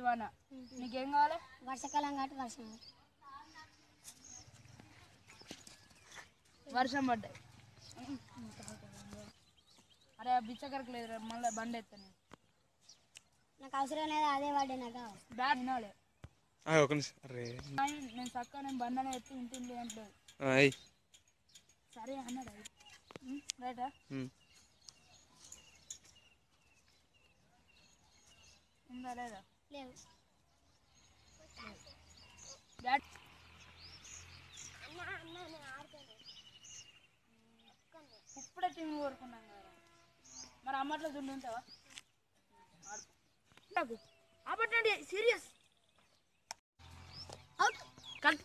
ఇది వాన నీకేం కావాలి? వర్షాకాలం కాబట్టి వర్షం వర్షం పడ్డాయి అరే బిచ్చకరకు లేదు మళ్ళీ బండి ఎత్తాను. నాకు అవసరం లేదు అదే వాడే నాకు. బ్యాట్ వినాలి ఆ, ఒక నిమిషం. అరే. నేను చక్కగా నేను బండి అనేది ఎత్తి అంటలేదు ఆ, అయ్. సరే అన్నాడు రైటా. ఉందా లేదా? బ్యాట్ ఇప్పుడే టీం కోరుకున్నాం కదా మరి అమ్మట్లో దుండు ఉంటావా నాకు ఆపట్టండి సీరియస్ అవుట్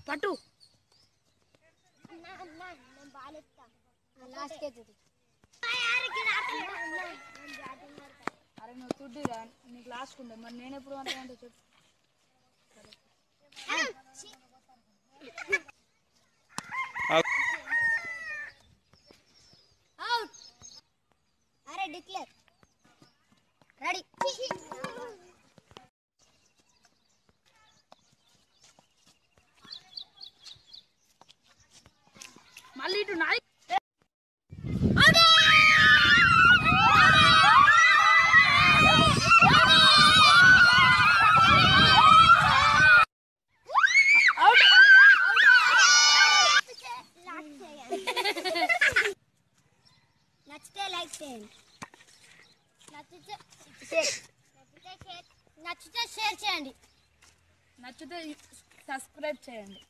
పట్టు లాస్ట్ తుడ్డిరా నీకు లాస్ట్ ఉండే. మరి నేను ఎప్పుడు అంతా అంటే చెప్పు. అరే డిక్లేర్. రెడీ. మళ్ళీ ఇటు నాయ్ నచ్చితే లైక్ చేయండి. నచ్చితే షేర్. నచ్చితే షేర్. చేయండి. నచ్చితే సబ్స్క్రైబ్ చేయండి.